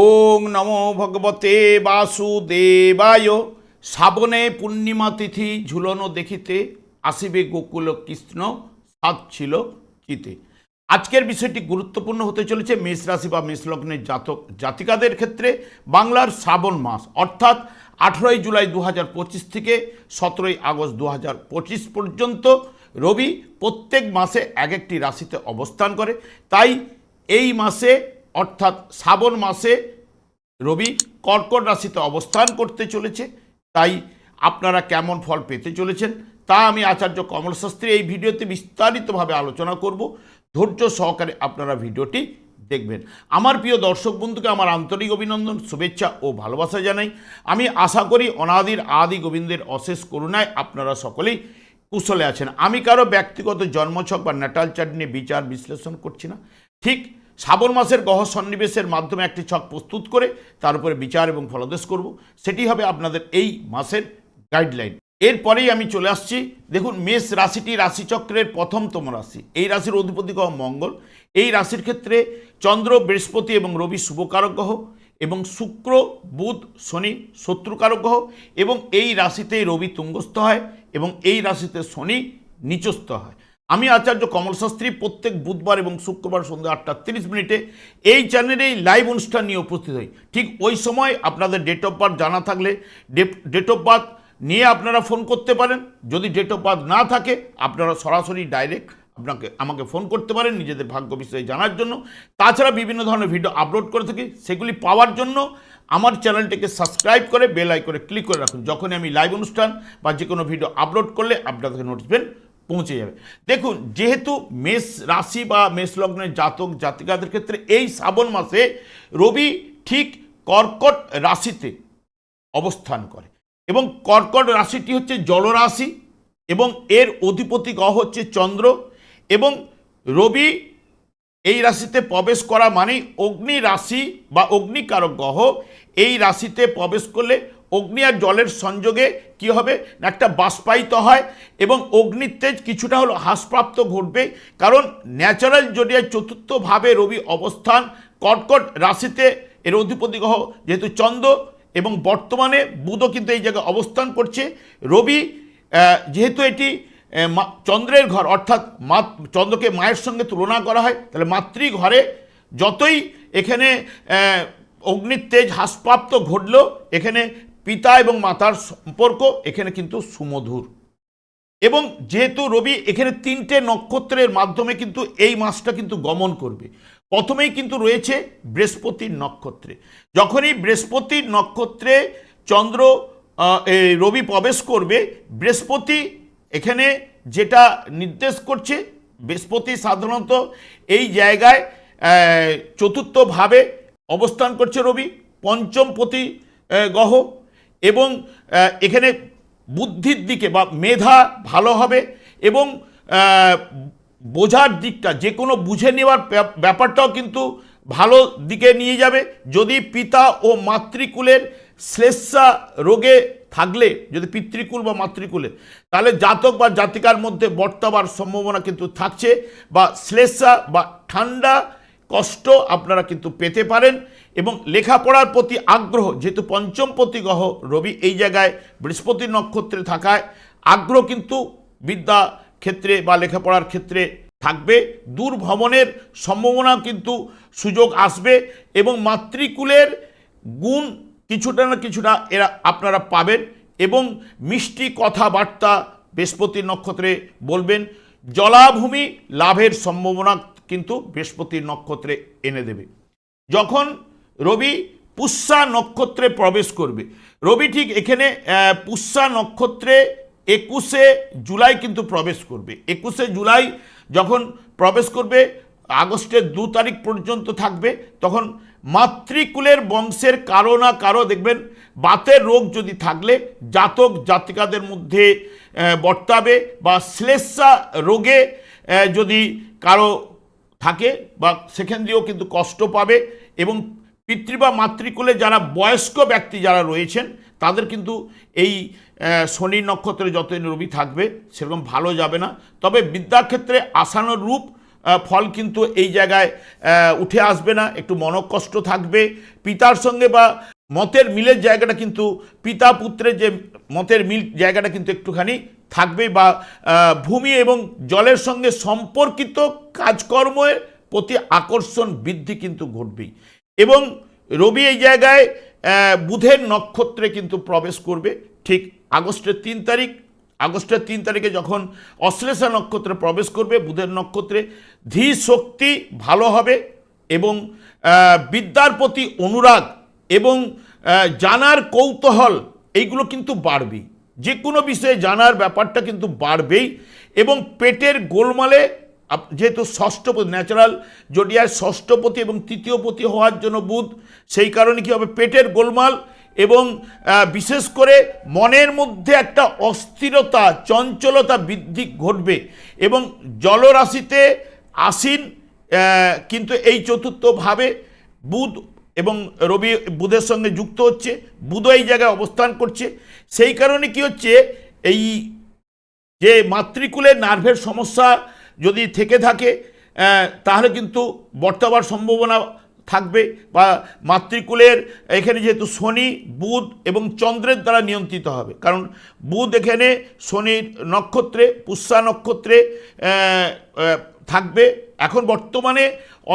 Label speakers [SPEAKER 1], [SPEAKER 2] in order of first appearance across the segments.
[SPEAKER 1] ওং নমো ভগবতে বাসুদেবায়। শ্রাবণে পূর্ণিমা তিথি ঝুলনো দেখিতে আসিবে গোকুল কৃষ্ণ সাত ছিল চিতে আজকের বিষয়টি গুরুত্বপূর্ণ হতে চলেছে মেষ রাশি বা মেষ জাতক, জাতিকাদের ক্ষেত্রে বাংলার শ্রাবণ মাস, অর্থাৎ আঠেরোই জুলাই দু থেকে সতেরোই আগস্ট দু পর্যন্ত রবি প্রত্যেক মাসে এক একটি রাশিতে অবস্থান করে। তাই এই মাসে অর্থাৎ শ্রাবণ মাসে রবি কর্কট রাশিতে অবস্থান করতে চলেছে। তাই আপনারা কেমন ফল পেতে চলেছেন তা আমি আচার্য কমল শাস্ত্রী এই ভিডিওতে বিস্তারিতভাবে আলোচনা করব। ধৈর্য সহকারে আপনারা ভিডিওটি দেখবেন। আমার প্রিয় দর্শক বন্ধুকে আমার আন্তরিক অভিনন্দন, শুভেচ্ছা ও ভালোবাসা জানাই। আমি আশা করি অনাদির আদি গোবিন্দের অশেষ করুণায় আপনারা সকলেই কুশলে আছেন। আমি কারও ব্যক্তিগত জন্মছক বা ন্যাটাল চার্ট নিয়ে বিচার বিশ্লেষণ করছি না। ঠিক শ্রাবণ মাসের গহ সন্নিবেশের মাধ্যমে একটি ছক প্রস্তুত করে তার উপরে বিচার এবং ফলদেশ করব। সেটি হবে আপনাদের এই মাসের গাইডলাইন এরপরেই আমি চলে আসছি। দেখুন, মেষ রাশিটি রাশিচক্রের প্রথমতম রাশি। এই রাশির অধিপতি গ্রহ মঙ্গল। এই রাশির ক্ষেত্রে চন্দ্র, বৃহস্পতি এবং রবি শুভকারক গ্রহ এবং শুক্র, বুধ, শনি শত্রুকারক গ্রহ এবং এই রাশিতেই রবি তুঙ্গস্থ হয় এবং এই রাশিতে শনি নিচস্থ হয়। আমি আচার্য কমল শাস্ত্রী প্রত্যেক বুধবার এবং শুক্রবার সন্ধ্যা আটটা তিরিশ মিনিটে এই চ্যানেলে এই লাইভ অনুষ্ঠান নিয়ে উপস্থিত হই। ঠিক ওই সময় আপনাদের ডেট অফ বার্থ জানা থাকলে ডেট অফ বার্থ নিয়ে আপনারা ফোন করতে পারেন। যদি ডেট অফ বার্থ না থাকে, আপনারা সরাসরি ডাইরেক্ট আপনাকে, আমাকে ফোন করতে পারেন নিজেদের ভাগ্য বিষয়ে জানার জন্য। তাছাড়া বিভিন্ন ধরনের ভিডিও আপলোড করে থাকি, সেগুলি পাওয়ার জন্য আমার চ্যানেলটিকে সাবস্ক্রাইব করে বেল আইকনে ক্লিক করে রাখুন। যখনই আমি লাইভ অনুষ্ঠান বা যে কোনো ভিডিও আপলোড করলে আপনাদের নোটিফিকেশন পৌঁছে যাবে। দেখুন, যেহেতু মেষ রাশি বা মেষ লগ্নের জাতক, জাতিকাদের ক্ষেত্রে এই শ্রাবণ মাসে রবি ঠিক কর্কট রাশিতে অবস্থান করে এবং কর্কট রাশিটি হচ্ছে জলরাশি এবং এর অধিপতি গ্রহ হচ্ছে চন্দ্র এবং রবি এই রাশিতে প্রবেশ করা মানেই অগ্নি রাশি বা অগ্নিকারক গ্রহ এই রাশিতে প্রবেশ করলে অগ্নি আর জলের সংযোগে কি হবে? একটা বাষ্পায়িত হয় এবং অগ্নির তেজ কিছুটা হলো হ্রাসপ্রাপ্ত ঘটবে কারণ ন্যাচারাল জডিয়ার চতুর্থভাবে রবি অবস্থান, কর্কট রাশিতে এর অধিপতি গ্রহ যেহেতু চন্দ্র এবং বর্তমানে বুধও কিন্তু এই জায়গায় অবস্থান করছে। রবি যেহেতু এটি চন্দ্রের ঘর অর্থাৎ মা, চন্দ্রকে মায়ের সঙ্গে তুলনা করা হয়, তাহলে মাতৃঘরে যতই এখানে অগ্নির তেজ হ্রাসপ্রাপ্ত ঘটলেও এখানে পিতা এবং মাতার সম্পর্ক এখানে কিন্তু সুমধুর। এবং যেহেতু রবি এখানে তিনটে নক্ষত্রের মাধ্যমে কিন্তু এই মাসটা কিন্তু গমন করবে, প্রথমেই কিন্তু রয়েছে বৃহস্পতির নক্ষত্রে। যখনই বৃহস্পতির নক্ষত্রে চন্দ্র রবি প্রবেশ করবে, বৃহস্পতি এখানে যেটা নির্দেশ করছে, বৃহস্পতি সাধারণত এই জায়গায় চতুর্থভাবে অবস্থান করছে রবি পঞ্চম প্রতি গ্রহ এবং এখানে বুদ্ধির দিকে বা মেধা ভালো হবে এবং বোঝার দিকটা, যে কোনো বুঝে নেওয়ার ব্যাপ- ব্যাপারটাও কিন্তু ভালো দিকে নিয়ে যাবে। যদি পিতা ও মাতৃকুলের শ্লেষা রোগে থাকলে, যদি পিতৃকুল বা মাতৃকুলে তাহলে জাতক বা জাতিকার মধ্যে বর্তাবার সম্ভাবনা কিন্তু থাকছে বা শ্লেষা বা ঠান্ডা কষ্ট আপনারা কিন্তু পেতে পারেন। এবং লেখাপড়ার প্রতি আগ্রহ, যেহেতু পঞ্চম প্রতি গ্রহ রবি এই জায়গায় বৃহস্পতি নক্ষত্রে থাকায় আগ্রহ কিন্তু বিদ্যা ক্ষেত্রে বা লেখাপড়ার ক্ষেত্রে থাকবে। দূর ভ্রমণের সম্ভাবনা কিন্তু সুযোগ আসবে এবং মাতৃকুলের গুণ কিছুটা না কিছুটা এরা আপনারা পাবেন এবং মিষ্টি কথাবার্তা বৃহস্পতি নক্ষত্রে বলবেন। জলাভূমি লাভের সম্ভাবনা কিন্তু বৃহস্পতি নক্ষত্রে এনে দেবে। যখন রবি পুষ্যা নক্ষত্রে প্রবেশ করবে। রবি ঠিক এখানে পুষ্যা নক্ষত্রে একুশে জুলাই কিন্তু প্রবেশ করবে। একুশে জুলাই যখন প্রবেশ করবে, আগস্টের দু তারিখ পর্যন্ত থাকবে, তখন মাতৃকুলের বংশের কারও না কারও, দেখবেন বাতের রোগ যদি থাকলে জাতক জাতিকাদের মধ্যে বর্তাবে বা শ্লেষা রোগে যদি কারও থাকে বা সেখান দিয়েও কিন্তু কষ্ট পাবে এবং পিতৃ বা মাতৃকুলে যারা বয়স্ক ব্যক্তি যারা রয়েছেন, তাদের কিন্তু এই শনি নক্ষত্রে যতদিন রবি থাকবে, সেরকম ভালো যাবে না। তবে বিদ্যাক্ষেত্রে রূপ ফল কিন্তু এই জায়গায় উঠে আসবে না। একটু মনকষ্ট থাকবে। পিতার সঙ্গে বা মতের মিলের জায়গাটা কিন্তু, পিতা পুত্রের যে মতের মিল জায়গাটা কিন্তু একটুখানি থাকবে বা ভূমি এবং জলের সঙ্গে সম্পর্কিত কাজকর্মের প্রতি আকর্ষণ বৃদ্ধি কিন্তু ঘটবেই। এবং রবি এই জায়গায় বুধের নক্ষত্রে কিন্তু প্রবেশ করবে ঠিক আগস্টের তিন তারিখ। আগস্টের তিন তারিখে যখন অশ্লেষা নক্ষত্রে প্রবেশ করবে, বুধের নক্ষত্রে ধী শক্তি ভালো হবে এবং বিদ্যার প্রতি অনুরাগ এবং জানার কৌতূহল এইগুলো কিন্তু বাড়বেই যে কোনো বিষয়ে জানার ব্যাপারটা কিন্তু বাড়বেই এবং পেটের গোলমালে যেহেতু ষষ্ঠপতি ন্যাচারাল জডিয়ার ষষ্ঠপতি এবং তৃতীয়পতি হওয়ার জন্য বুধ, সেই কারণে কী হবে? পেটের গোলমাল এবং বিশেষ করে মনের মধ্যে একটা অস্থিরতা, চঞ্চলতা বৃদ্ধি ঘটবে এবং জলরাশিতে আসীন কিন্তু এই চতুর্থভাবে বুধ এবং রবি বুধের সঙ্গে যুক্ত হচ্ছে বুধ এই জায়গায় অবস্থান করছে। সেই কারণে কি হচ্ছে? এই যে মাতৃকুলের নার্ভের সমস্যা যদি থেকে থাকে তাহলে কিন্তু বর্তাবার সম্ভাবনা থাকবে বা মাতৃকুলের এখানে যেহেতু শনি, বুধ এবং চন্দ্রের দ্বারা নিয়ন্ত্রিত হবে। কারণ বুধ এখানে শনির নক্ষত্রে, পুষ্যা নক্ষত্রে থাকবে। এখন বর্তমানে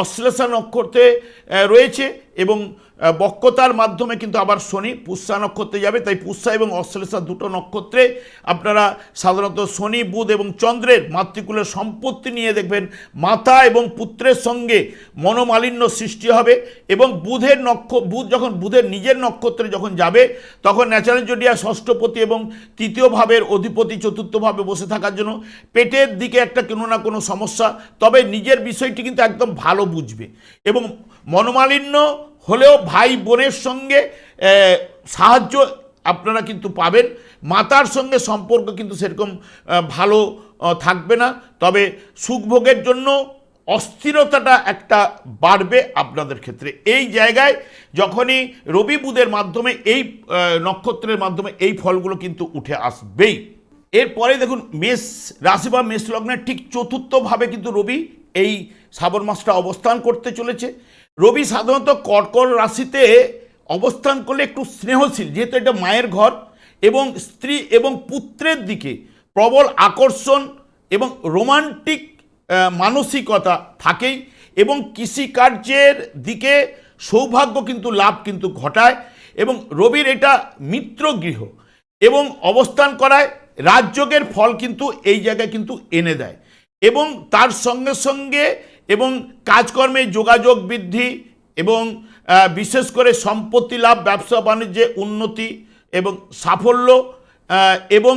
[SPEAKER 1] অশ্লেষা নক্ষত্রে রয়েছে। এবং আহ, বক্রতার মাধ্যমে কিন্তু আবার শনি পুষ্যা নক্ষত্রে যাবে। তাই পুষ্যা এবং অশ্লেষা দুটো নক্ষত্রে আপনারা সাধারণত শনি বুধ এবং চন্দ্রের মাতৃকুলের সম্পত্তি নিয়ে দেখবেন মাতা এবং পুত্রের সঙ্গে মনোমালিন্য সৃষ্টি হবে এবং বুধের নক্ষ বুধ যখন বুধের নিজের নক্ষত্রে যখন যাবে তখন ন্যাচারাল জোডিয়া ষষ্ঠপতি এবং তৃতীয় ভাবের অধিপতি চতুর্থভাবে বসে থাকার জন্য পেটের দিকে একটা কোনো না কোনো সমস্যা। তবে নিজের বিষয়টি কিন্তু একদম ভালো বুঝবে এবং মনোমালিন্য হলেও ভাই বোনের সঙ্গে সাহায্য আপনারা কিন্তু পাবেন। মাতার সঙ্গে সম্পর্ক কিন্তু সেরকম ভালো থাকবে না। তবে সুখভোগের জন্য অস্থিরতাটা একটা বাড়বে আপনাদের ক্ষেত্রে। এই জায়গায় যখনই রবি বুধের মাধ্যমে এই নক্ষত্রের মাধ্যমে এই ফলগুলো কিন্তু উঠে আসবেই। এরপরে দেখুন, মেষ রাশি বা মেষ লগ্নের ঠিক চতুর্থভাবে কিন্তু রবি এই শ্রাবণ মাসটা অবস্থান করতে চলেছে। রবি সাধারণত কর্কট রাশিতে অবস্থান করলে একটু স্নেহশীল, যেহেতু এটা মায়ের ঘর এবং স্ত্রী এবং পুত্রের দিকে প্রবল আকর্ষণ এবং রোমান্টিক মানসিকতা থাকেই এবং কৃষিকার্যের দিকে সৌভাগ্য কিন্তু লাভ কিন্তু ঘটায় এবং রবির এটা মিত্র গৃহ এবং অবস্থান করায় রাজযোগের ফল কিন্তু এই জায়গায় কিন্তু এনে দেয় এবং তার সঙ্গে সঙ্গে এবং কাজকর্মে যোগাযোগ বৃদ্ধি এবং বিশেষ করে সম্পত্তি লাভ, ব্যবসা বাণিজ্যে উন্নতি এবং সাফল্য এবং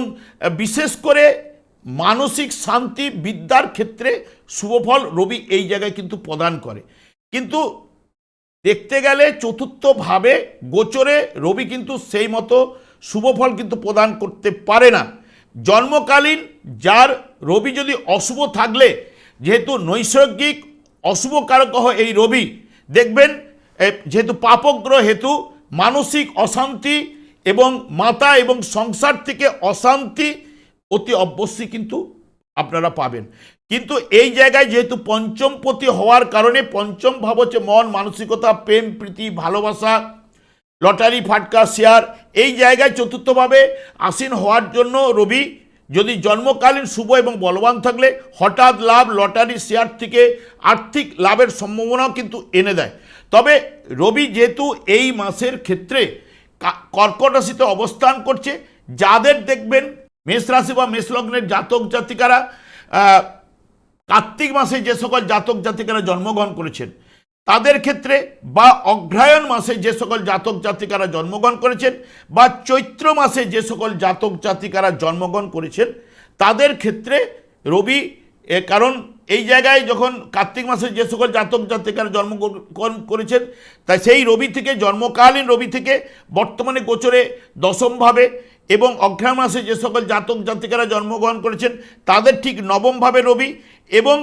[SPEAKER 1] বিশেষ করে মানসিক শান্তি বিদ্যার ক্ষেত্রে শুভফল রবি এই জায়গায় কিন্তু প্রদান করে। কিন্তু দেখতে গেলে চতুর্থভাবে গোচরে রবি কিন্তু সেই মতো শুভফল কিন্তু প্রদান করতে পারে না। জন্মকালীন যার রবি যদি অশুভ থাকলে যেহেতু নৈসর্গিক অশুভ কারক হয় এই রবি, দেখবেন যেহেতু পাপগ্রহ হেতু মানসিক অশান্তি এবং মাতা এবং সংসার থেকে অশান্তি অতি অবশ্যই কিন্তু আপনারা পাবেন। কিন্তু এই জায়গায় যেহেতু পঞ্চমপতি হওয়ার কারণে, পঞ্চম ভাব হচ্ছে মন, মানসিকতা, প্রেম, প্রীতি, ভালোবাসা, লটারি, ফাটকা, শেয়ার, এই জায়গায় চতুর্থভাবে আসীন হওয়ার জন্য রবি যদি জন্মকালীন শুভ এবং বলবান থাকলে হঠাৎ লাভ লটারি শেয়ার থেকে আর্থিক লাভের সম্ভাবনাও কিন্তু এনে দেয়। তবে রবি যেহেতু এই মাসের ক্ষেত্রে কর্কট রাশিতে অবস্থান করছে, যাদের দেখবেন মেষ রাশি বা মেষ লগ্নের জাতক জাতিকারা কার্তিক মাসে যে সকল জাতক জাতিকারা জন্মগ্রহণ করেছেন তাদের ক্ষেত্রে বা অগ্রহায়ণ মাসে যে সকল জাতক জাতিকারা জন্মগ্রহণ করেছেন বা চৈত্র মাসে যে সকল জাতক জাতিকারা জন্মগ্রহণ করেছেন, তাদের ক্ষেত্রে রবি, এ কারণ এই জায়গায় যখন কার্তিক মাসে যে সকল জাতক জাতিকারা জন্মগ্রহণ করেছেন, তাই সেই রবি থেকে, জন্মকালীন রবি থেকে বর্তমানে গোচরে দশমভাবে এবং অগ্রহায়ণ মাসে যে সকল জাতক জাতিকারা জন্মগ্রহণ করেছেন, তাদের ঠিক নবমভাবে রবি এবং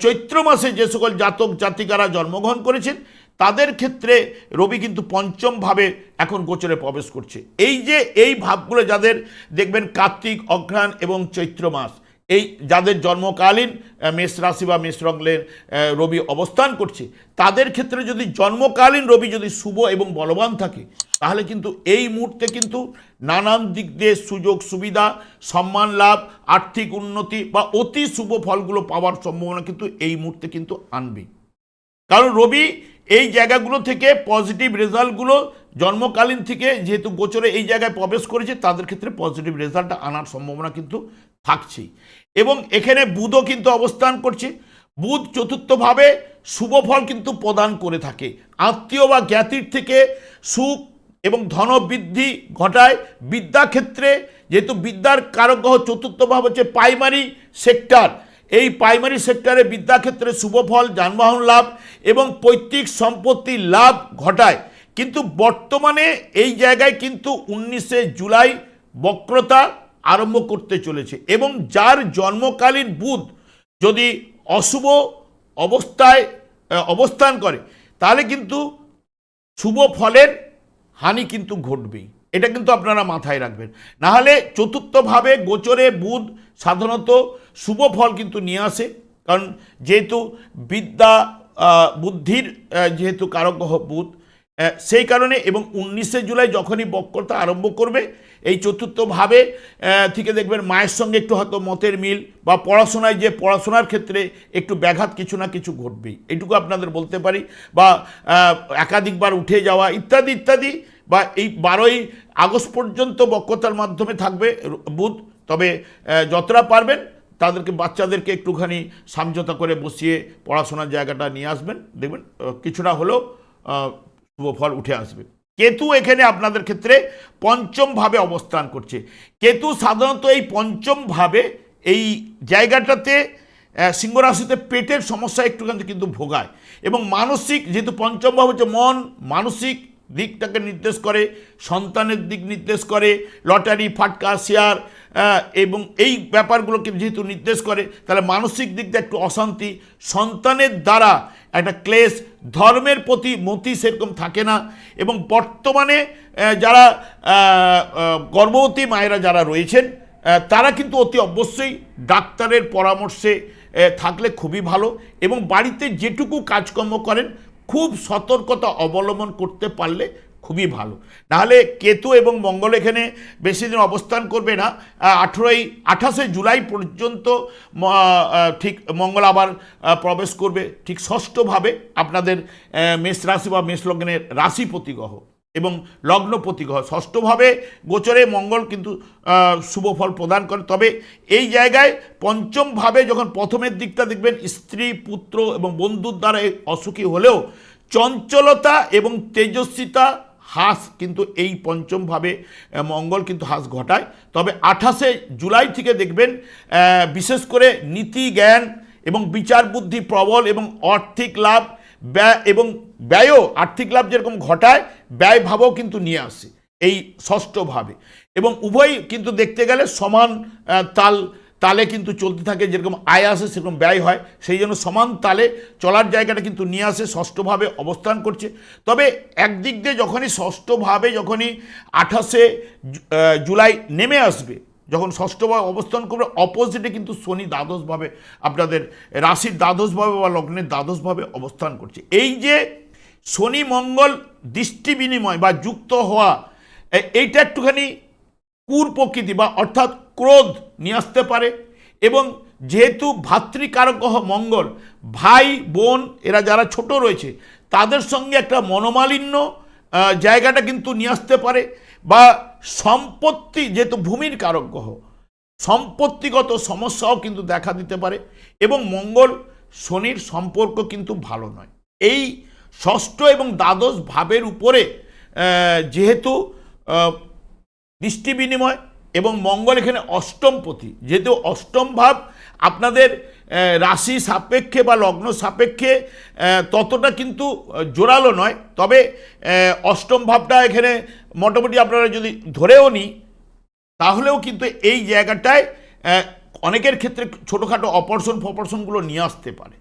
[SPEAKER 1] চৈত্র মাসে যে সকল জাতক জাতিকারা জন্মগ্রহণ করেছেন তাদের ক্ষেত্রে রবি কিন্তু পঞ্চমভাবে এখন গোচরে প্রবেশ করছে। এই যে এই ভাবগুলো যাদের দেখবেন কার্তিক অঘ্রাণ এবং চৈত্র মাস এই যাদের জন্মকালীন মেষ রাশি বা মেষ আহ, রবি অবস্থান করছে তাদের ক্ষেত্রে যদি জন্মকালীন রবি যদি শুভ এবং বলবান থাকে তাহলে কিন্তু এই মুহূর্তে কিন্তু নানান দিক দিয়ে সুযোগ, সুবিধা, সম্মান লাভ, আর্থিক উন্নতি বা অতি শুভ ফলগুলো পাওয়ার সম্ভাবনা কিন্তু এই মুহূর্তে কিন্তু আনবে। কারণ রবি এই জায়গাগুলো থেকে পজিটিভ রেজাল্টগুলো জন্মকালীন থেকে যেহেতু গোচরে এই জায়গায় প্রবেশ করেছে, তাদের ক্ষেত্রে পজিটিভ রেজাল্টটা আনার সম্ভাবনা কিন্তু থাকছেই। এবং এখানে বুধও কিন্তু অবস্থান করছে। বুধ চতুর্থভাবে শুভ ফল কিন্তু প্রদান করে থাকে। আত্মীয় বা জ্ঞাতির থেকে সুখ এবং ধনবৃদ্ধি ঘটায় বিদ্যাক্ষেত্রে, যেহেতু বিদ্যার কারক গ্রহ চতুর্থ ভাব হচ্ছে প্রাইমারি সেক্টর এই প্রাইমারি সেক্টরে বিদ্যাক্ষেত্রে শুভফল যানবাহন লাভ এবং পৈতৃক সম্পত্তি লাভ ঘটায়। কিন্তু বর্তমানে এই জায়গায় কিন্তু উনিশে জুলাই বক্রতা আরম্ভ করতে চলেছে এবং যার জন্মকালীন বুধ যদি অশুভ অবস্থায় অবস্থান করে, তাহলে কিন্তু শুভ ফলের হানি কিন্তু ঘটবেই। এটা কিন্তু আপনারা মাথায় রাখবেন। নাহলে চতুর্থভাবে গোচরে বুধ সাধারণত শুভ ফল কিন্তু নিয়ে আসে। কারণ যেহেতু বিদ্যা বুদ্ধির যেহেতু কারক বুধ সেই কারণে এবং উনিশে জুলাই যখনই বক্রতা আরম্ভ করবে, এই চতুর্থভাবে থেকে দেখবেন মায়ের সঙ্গে একটু হয়তো মতের মিল বা পড়াশোনায় যে পড়াশোনার ক্ষেত্রে একটু ব্যাঘাত কিছু না কিছু ঘটবেই। এটুকু আপনাদের বলতে পারি বা একাধিকবার উঠে যাওয়া ইত্যাদি ইত্যাদি বা এই বারোই আগস্ট পর্যন্ত বক্রতার মাধ্যমে থাকবে বুধ। তবে যতটা পারবেন তাদেরকে বাচ্চাদেরকে একটুখানি সমঝোতা করে বসিয়ে পড়াশোনার জায়গাটা নিয়ে আসবেন। দেখবেন কিছুটা হলেও আহ, শুভ ফল উঠে আসবে। কেতু এখানে আপনাদের ক্ষেত্রে পঞ্চম ভাবে অবস্থান করছে। কেতু সাধারণত এই পঞ্চম ভাবে এই জায়গাটাতে আহ, সিংহ রাশিতে পেটের সমস্যা একটুখানি কিন্তু ভোগায়। এবং মানসিক যেহেতু পঞ্চম ভাব হচ্ছে মন মানসিক দিকটাকে নির্দেশ করে, সন্তানের দিক নির্দেশ করে, লটারি, ফাটকা, শেয়ার এবং এই ব্যাপারগুলোকে যেহেতু নির্দেশ করে, তাহলে মানসিক দিক দিয়ে একটু অশান্তি। সন্তানের দ্বারা একটা ক্লেশ, ধর্মের প্রতি মতি সেরকম থাকে না এবং বর্তমানে যারা গর্ভবতী মায়েরা যারা রয়েছেন তারা কিন্তু অতি অবশ্যই ডাক্তারের পরামর্শে থাকলে খুবই ভালো এবং বাড়িতে যেটুকু কাজকর্ম করেন খুব সতর্কতা অবলম্বন করতে পারলে খুবই ভালো। নাহলে কেতু এবং মঙ্গল এখানে বেশি দিন অবস্থান করবে না। আঠেরোই, আঠাশে জুলাই পর্যন্ত ঠিক মঙ্গল আবার প্রবেশ করবে। ঠিক ষষ্ঠভাবে আপনাদের মেষ রাশি বা মেষলগ্নের রাশি রাশিপতি গ্রহ। এবং লগ্নপতি গ্রহ ষষ্ঠভাবে গোচরে মঙ্গল কিন্তু শুভ ফল প্রদান করে। তবে এই জায়গায় পঞ্চমভাবে যখন প্রথমের দিকটা দেখবেন, স্ত্রী, পুত্র এবং বন্ধুর দ্বারা অসুখী হলেও চঞ্চলতা এবং তেজস্বিতা হ্রাস কিন্তু এই পঞ্চমভাবে মঙ্গল কিন্তু হ্রাস ঘটায়। তবে আঠাশে জুলাই থেকে দেখবেন বিশেষ করে নীতি, জ্ঞান এবং বিচার বুদ্ধি প্রবল এবং আর্থিক লাভ ব্যয় এবং ব্যয়ও আর্থিক লাভ যেরকম ঘটায়, ব্যয় ভাবও কিন্তু নিয়ে আসে এই ষষ্ঠভাবে। এবং উভয় কিন্তু দেখতে গেলে সমান তাল, তালে কিন্তু চলতে থাকে, যেরকম আয় আসে সেরকম ব্যয় হয়, সেই জন্য সমান তালে চলার জায়গাটা কিন্তু নিয়ে আসে, ষষ্ঠভাবে অবস্থান করছে। তবে একদিক দিয়ে যখনই ষষ্ঠভাবে, যখনই আঠাশে জুলাই নেমে আসবে যখন ষষ্ঠভাবে অবস্থান করবে অপোজিটে কিন্তু শনি দ্বাদশভাবে, আপনাদের রাশির দ্বাদশভাবে বা লগ্নের দ্বাদশভাবে অবস্থান করছে। এই যে শনি মঙ্গল দৃষ্টি বিনিময় বা যুক্ত হওয়া এইটা একটুখানি কুর প্রকৃতি বা অর্থাৎ ক্রোধ নিয়ে আসতে পারে এবং যেহেতু ভাতৃকারক গ্রহ মঙ্গল, ভাই, বোন, এরা যারা ছোট রয়েছে, তাদের সঙ্গে একটা মনোমালিন্য জায়গাটা কিন্তু নিয়ে আসতে পারে। বা সম্পত্তি যেহেতু ভূমির কারক গ্রহ সম্পত্তিগত সমস্যাও কিন্তু দেখা দিতে পারে এবং মঙ্গল শনির সম্পর্ক কিন্তু ভালো নয়। এই ষষ্ঠ এবং দ্বাদশ ভাবের উপরে যেহেতু দৃষ্টি বিনিময় এবং মঙ্গল এখানে অষ্টম অষ্টমপতি যেহেতু অষ্টম ভাব আপনাদের রাশি সাপেক্ষে বা লগ্ন সাপেক্ষে ততটা কিন্তু জোরালো নয়। তবে অষ্টম ভাবটা এখানে মোটামুটি আপনারা যদি ধরেও নিই, তাহলেও কিন্তু এই জায়গাটায় অনেকের ক্ষেত্রে ছোটোখাটো অপারেশন ফপারেশনগুলো নিয়ে আসতে পারে।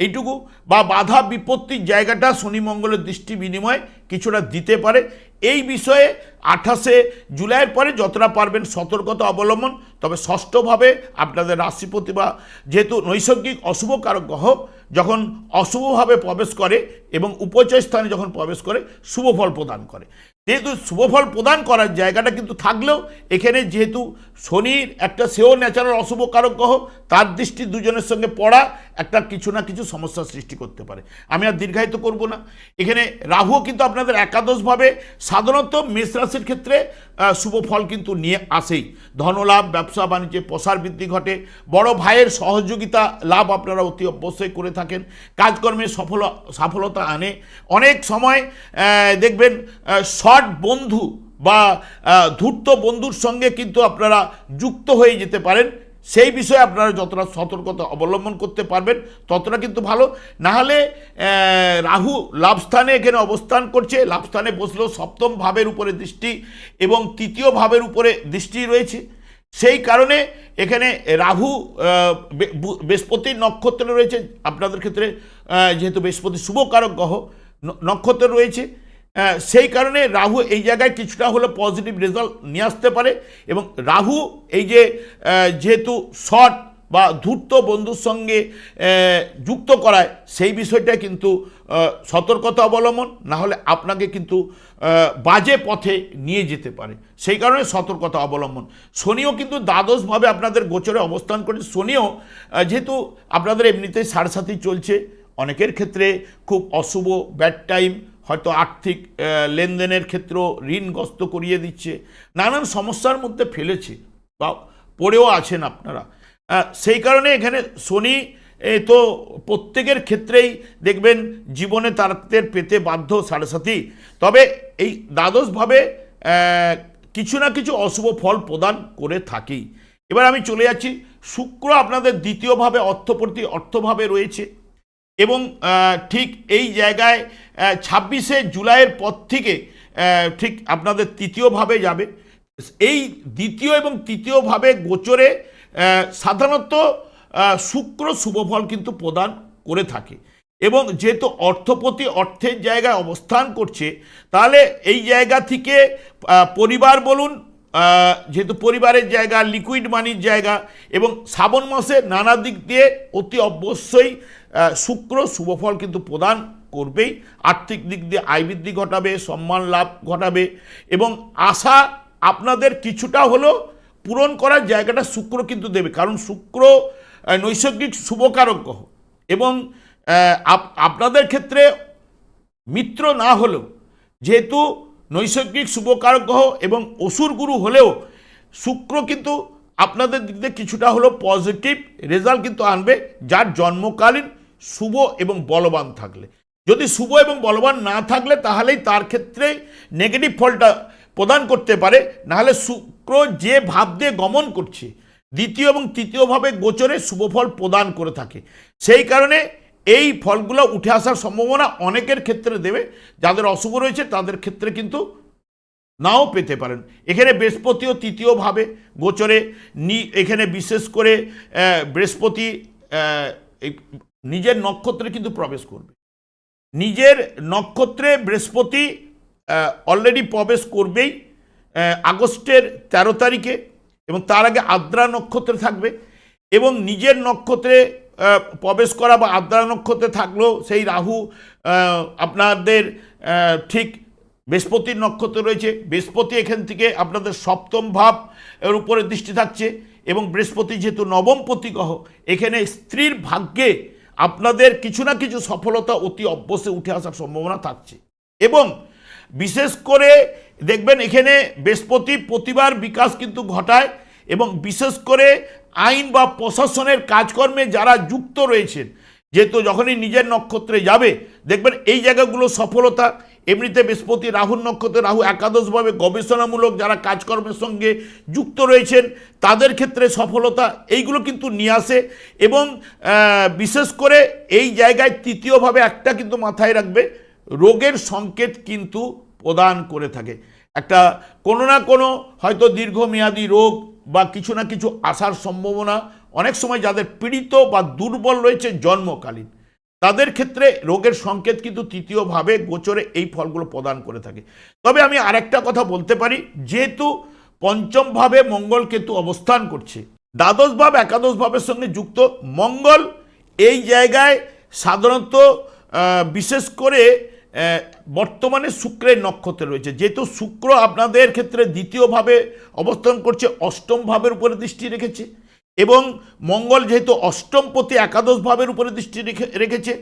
[SPEAKER 1] এইটুকু বা বাধা বিপত্তির জায়গাটা শনি মঙ্গলের দৃষ্টি বিনিময় কিছুটা দিতে পারে। এই বিষয়ে আঠাশে জুলাইয়ের পরে যতটা পারবেন সতর্কতা অবলম্বন। তবে ষষ্ঠভাবে আপনাদের রাশিপতি বা যেহেতু নৈসর্গিক অশুভ কারক গ্রহ, যখন অশুভভাবে প্রবেশ করে এবং উপচয় স্থানে যখন প্রবেশ করে, শুভ ফল প্রদান করে। যেহেতু শুভফল প্রদান করার জায়গাটা কিন্তু থাকলেও, এখানে যেহেতু শনির একটা সেও ন্যাচারাল অশুভ কারক গ্রহ তার দৃষ্টি দুজনের সঙ্গে পড়া একটা কিছু না কিছু সমস্যার সৃষ্টি করতে পারে। আমি আর দীর্ঘায়িত করব না। এখানে রাহুও কিন্তু আপনাদের একাদশভাবে, সাধারণত মেষ রাশির ক্ষেত্রে শুভ ফল কিন্তু নিয়ে আসেই। ধনলাভ, ব্যবসা, বাণিজ্যে প্রসার বৃদ্ধি ঘটে। বড় ভাইয়ের সহযোগিতা, লাভ আপনারা অতি অবশ্যই করে থাকেন। কাজকর্মে সফল, সফলতা আনে। অনেক সময় দেখবেন শর্ট বন্ধু বা ধূর্ত বন্ধুর সঙ্গে কিন্তু আপনারা যুক্ত হয়ে যেতে পারেন। সেই বিষয়ে আপনারা যতটা সতর্কতা অবলম্বন করতে পারবেন, ততটা কিন্তু ভালো। নাহলে রাহু লাভস্থানে এখানে অবস্থান করছে। লাভস্থানে বসলেও সপ্তম ভাবের উপরে দৃষ্টি এবং তৃতীয় ভাবের উপরে দৃষ্টি রয়েছে। সেই কারণে এখানে রাহু বৃহস্পতির নক্ষত্রে রয়েছে। আপনাদের ক্ষেত্রে যেহেতু বৃহস্পতি শুভকারক গ্রহ নক্ষত্রে রয়েছে। সেই কারণে রাহু এই জায়গায় কিছুটা হলো পজিটিভ রেজাল্ট নিয়ে আসতে পারে এবং রাহু এই যে যেহেতু শর্ট বা ধূর্ত বন্ধুর সঙ্গে যুক্ত করায়, সেই বিষয়টা কিন্তু সতর্কতা অবলম্বন, না হলে আপনাকে কিন্তু বাজে পথে নিয়ে যেতে পারে। সেই কারণে সতর্কতা অবলম্বন। শনিও কিন্তু দ্বাদশভাবে আপনাদের গোচরে অবস্থান করে শনিও যেহেতু আপনাদের এমনিতেই সাড়ে সাথী চলছে, অনেকের ক্ষেত্রে খুব অশুভ ব্যাড টাইম হয়তো আর্থিক লেনদেনের ক্ষেত্রেও ঋণগ্রস্ত করিয়ে দিচ্ছে। নানান সমস্যার মধ্যে ফেলেছে বা পড়েও আছেন আপনারা। সেই কারণে এখানে শনি তো প্রত্যেকের ক্ষেত্রেই দেখবেন জীবনে তাদের পেতে বাধ্য সাড়ে তবে এই দ্বাদশভাবে কিছু না কিছু অশুভ ফল প্রদান করে থাকেই। এবার আমি চলে যাচ্ছি। শুক্র আপনাদের দ্বিতীয়ভাবে, অর্থপ্রতি অর্থভাবে রয়েছে। এবং ঠিক এই জায়গায় ছাব্বিশে জুলাইয়ের পর থেকে ঠিক আপনাদের তৃতীয়ভাবে যাবে। এই দ্বিতীয় এবং তৃতীয়ভাবে গোচরে সাধারণত শুক্র শুভফল কিন্তু প্রদান করে থাকে। এবং যেহেতু অর্থপতি অর্থের জায়গায় অবস্থান করছে, তাহলে এই জায়গা থেকে পরিবার বলুন যেহেতু পরিবারের জায়গা লিকুইড মানির জায়গা, এবং শ্রাবণ মাসে নানা দিক দিয়ে অতি অবশ্যই শুক্র শুভফল কিন্তু প্রদান করবেই। আর্থিক দিক দিয়ে আয় বৃদ্ধি ঘটাবে, সম্মান লাভ ঘটাবে, এবং আশা আপনাদের কিছুটা হলেও পূরণ করার জায়গাটা শুক্র কিন্তু দেবে। কারণ শুক্র নৈসর্গিক শুভকারক গ্রহ। এবং আপনাদের ক্ষেত্রে মিত্র না হলেও, যেহেতু নৈসর্গিক শুভকারক গ্রহ এবং অসুর গুরু হলেও শুক্র কিন্তু আপনাদের দিক দিয়ে কিছুটা হলেও পজিটিভ রেজাল্ট কিন্তু আনবে, যার জন্মকালীন শুভ এবং বলবান থাকলে। যদি শুভ এবং বলবান না থাকলে তাহলেই তার ক্ষেত্রে নেগেটিভ ফলটা প্রদান করতে পারে। নাহলে শুক্র যে ভাব দিয়ে গমন করছে, দ্বিতীয় এবং তৃতীয়ভাবে গোচরে শুভফল প্রদান করে থাকে। সেই কারণে এই ফলগুলো উঠে আসার সম্ভাবনা অনেকের ক্ষেত্রে দেবে। যাদের অশুভ রয়েছে, তাদের ক্ষেত্রে কিন্তু নাও পেতে পারেন। এখানে বৃহস্পতি বৃহস্পতিও তৃতীয়ভাবে গোচরে নি, এখানে বিশেষ করে বৃহস্পতি নিজের নক্ষত্রে কিন্তু প্রবেশ করবে। নিজের নক্ষত্রে বৃহস্পতি অলরেডি প্রবেশ করবেই আগস্টের তেরো তারিখে এবং তার আগে আদ্রা নক্ষত্রে থাকবে এবং নিজের নক্ষত্রে প্রবেশ করা বা আদ্রা নক্ষত্রে থাকলেও সেই রাহু আপনাদের ঠিক বৃহস্পতির নক্ষত্র রয়েছে। বৃহস্পতি এখান থেকে আপনাদের সপ্তম ভাব এর উপরে দৃষ্টি থাকছে এবং বৃহস্পতি যেহেতু নবমপতি গ্রহ এখানে স্ত্রীর ভাগ্যে আপনাদের কিছু না কিছু সফলতা অতি অভ্যসে উঠে আসার সম্ভাবনা থাকছে। এবং বিশেষ করে দেখবেন এখানে বৃহস্পতি প্রতিবার বিকাশ কিন্তু ঘটায় এবং বিশেষ করে আইন বা প্রশাসনের কাজকর্মে যারা যুক্ত রয়েছেন, যেহেতু যখনই নিজের নক্ষত্রে যাবে, দেখবেন এই জায়গাগুলো সফলতা, এমনিতে বৃহস্পতি, রাহুর নক্ষত্রে, রাহু একাদশভাবে গবেষণামূলক যারা কাজকর্মের সঙ্গে যুক্ত রয়েছেন, তাদের ক্ষেত্রে সফলতা, এইগুলো কিন্তু নিয়ে আসে এবং বিশেষ করে এই জায়গায় তৃতীয়ভাবে একটা কিন্তু মাথায় রাখবে, রোগের সংকেত কিন্তু প্রদান করে থাকে। একটা কোনো না কোনো হয়তো দীর্ঘমেয়াদী রোগ বা কিছু না কিছু আসার সম্ভাবনা। অনেক সময় যাদের পীড়িত বা দুর্বল রয়েছে জন্মকালীন, তাদের ক্ষেত্রে রোগের সংকেত কিন্তু তৃতীয়ভাবে গোচরে এই ফলগুলো প্রদান করে থাকে। তবে আমি আরেকটা কথা বলতে পারি, যেহেতু পঞ্চমভাবে মঙ্গল কেতু অবস্থান করছে দ্বাদশ ভাব একাদশ ভাবের সঙ্গে যুক্ত মঙ্গল এই জায়গায় সাধারণত বিশেষ করে বর্তমানে শুক্রের নক্ষত্রে রয়েছে। যেহেতু শুক্র আপনাদের ক্ষেত্রে দ্বিতীয়ভাবে অবস্থান করছে অষ্টম ভাবের উপরে দৃষ্টি রেখেছে এবং মঙ্গল যেহেতু অষ্টম প্রতি একাদশ ভাবের উপরে দৃষ্টি রেখে, রেখেছে,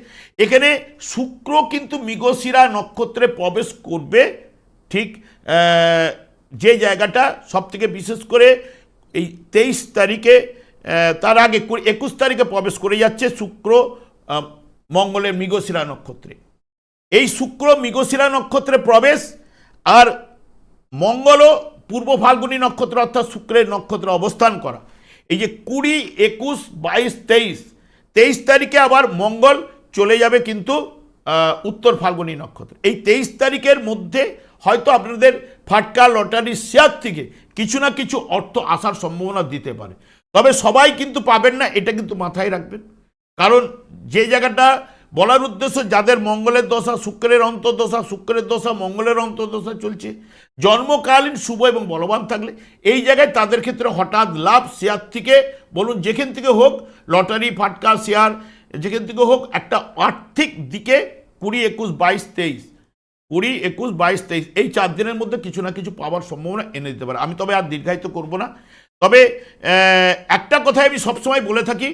[SPEAKER 1] এখানে শুক্র কিন্তু মৃগশিরা নক্ষত্রে প্রবেশ করবে ঠিক যে জায়গাটা সবথেকে বিশেষ করে এই তেইশ তারিখে তার আগে একুশ তারিখে প্রবেশ করে যাচ্ছে শুক্র মঙ্গলের মৃগশিরা নক্ষত্রে। এই শুক্র মৃগশিরা নক্ষত্রে প্রবেশ আর মঙ্গলও পূর্ব ফাল্গুনী নক্ষত্র অর্থাৎ শুক্রের নক্ষত্রে অবস্থান করা। এই যে কুড়ি, একুশ, বাইশ, তেইশ তেইশ তারিখে আবার মঙ্গল চলে যাবে কিন্তু উত্তর ফাল্গুনী নক্ষত্র। এই তেইশ তারিখের মধ্যে হয়তো আপনাদের ফাটকা, লটারি, শেয়ার থেকে কিছু না কিছু অর্থ আসার সম্ভাবনা দিতে পারে। তবে সবাই কিন্তু পাবেন না, এটা কিন্তু মাথায় রাখবেন। কারণ যে জায়গাটা বলার উদ্দেশ্য যাদের মঙ্গলের দশা, শুক্রের অন্তর্দশা, শুক্রের দশা, মঙ্গলের অন্তর্দশা চলছে, জন্মকালীন শুভ এবং বলবান থাকলে এই জায়গায় তাদের ক্ষেত্রে হঠাৎ লাভ, শেয়ার থেকে বলুন যেখান থেকে হোক, লটারি, ফাটকা, শেয়ার, যেখান থেকে হোক, একটা আর্থিক দিকে কুড়ি একুশ বাইশ তেইশ, কুড়ি একুশ বাইশ তেইশ, এই চার দিনের মধ্যে কিছু না কিছু পাওয়ার সম্ভাবনা এনে দিতে পারে। আমি তবে আর দীর্ঘায়িত করব না। তবে একটা কথাই আমি সবসময় বলে থাকি,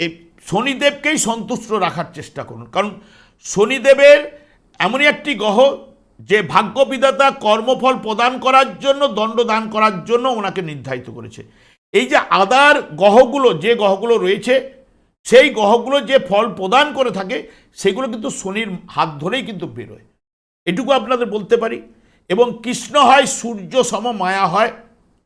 [SPEAKER 1] এই শনিদেবকেই সন্তুষ্ট রাখার চেষ্টা করুন। কারণ শনিদেবের এমনই একটি গ্রহ যে ভাগ্য বিধাতা কর্মফল প্রদান করার জন্য, দণ্ড দান করার জন্য ওনাকে নির্ধারিত করেছে। এই যে আদার গ্রহগুলো, যে গ্রহগুলো রয়েছে, সেই গ্রহগুলো যে ফল প্রদান করে থাকে, সেগুলো কিন্তু শনির হাত ধরেই কিন্তু বেরোয়। এটুকু আপনাদের বলতে পারি। এবং কৃষ্ণ হয়, সূর্য সম, মায়া হয়,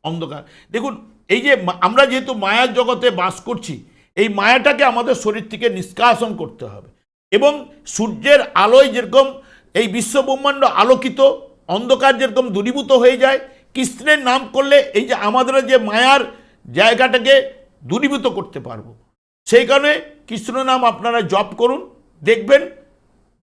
[SPEAKER 1] অন্ধকার। দেখুন, এই যে আমরা যেহেতু মায়ার জগতে বাস করছি এই মায়াটাকে আমাদের শরীর থেকে নিষ্কাশন করতে হবে। এবং সূর্যের আলোয় যেরকম এই বিশ্বব্রহ্মাণ্ড আলোকিত, অন্ধকার যেরকম দূরীভূত হয়ে যায়, কৃষ্ণের নাম করলে এই যে আমাদের যে মায়ার জায়গাটাকে দূরীভূত করতে পারব। সেই কারণে কৃষ্ণ নাম আপনারা জপ করুন, দেখবেন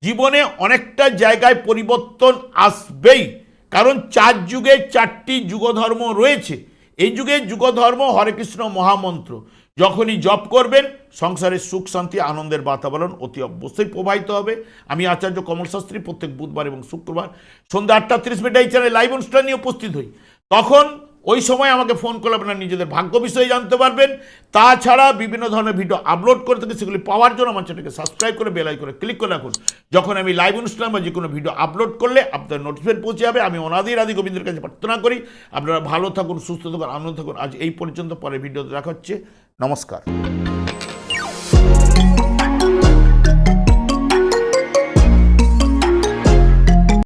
[SPEAKER 1] জীবনে অনেকটা জায়গায় পরিবর্তন আসবেই। কারণ চার যুগে চারটি যুগধর্ম রয়েছে। এই যুগে যুগধর্ম হরে কৃষ্ণ মহামন্ত্র। যখনই জপ করবেন সংসারের সুখ, শান্তি, আনন্দের বাতাবরণ অতি অবশ্যই প্রবাহিত হবে। আমি আচার্য কমল শাস্ত্রী প্রত্যেক বুধবার এবং শুক্রবার সন্ধ্যা আটটা তিরিশ মিনিট এই চ্যানেল লাইভ অনুষ্ঠান নিয়ে উপস্থিত হই। তখন ওই সময় আমাকে ফোন করলে আপনারা নিজেদের ভাগ্য বিষয়ে জানতে পারবেন। তাছাড়া বিভিন্ন ধরনের ভিডিও আপলোড করে থাকি, সেগুলি পাওয়ার জন্য আমার চ্যানেলকে সাবস্ক্রাইব করে বেলাই করে ক্লিক করে রাখুন। যখন আমি লাইভ অনুষ্ঠান বা যে কোনো ভিডিও আপলোড করলে আপনার নোটিফিকেশন পৌঁছে যাবে। আমি অনাদির আদি গোবিন্দের কাছে প্রার্থনা করি। আপনারা ভালো থাকুন, সুস্থ থাকুন, আনন্দ থাকুন। আজ এই পর্যন্ত পরে ভিডিও দেখা হচ্ছে। নমস্কার।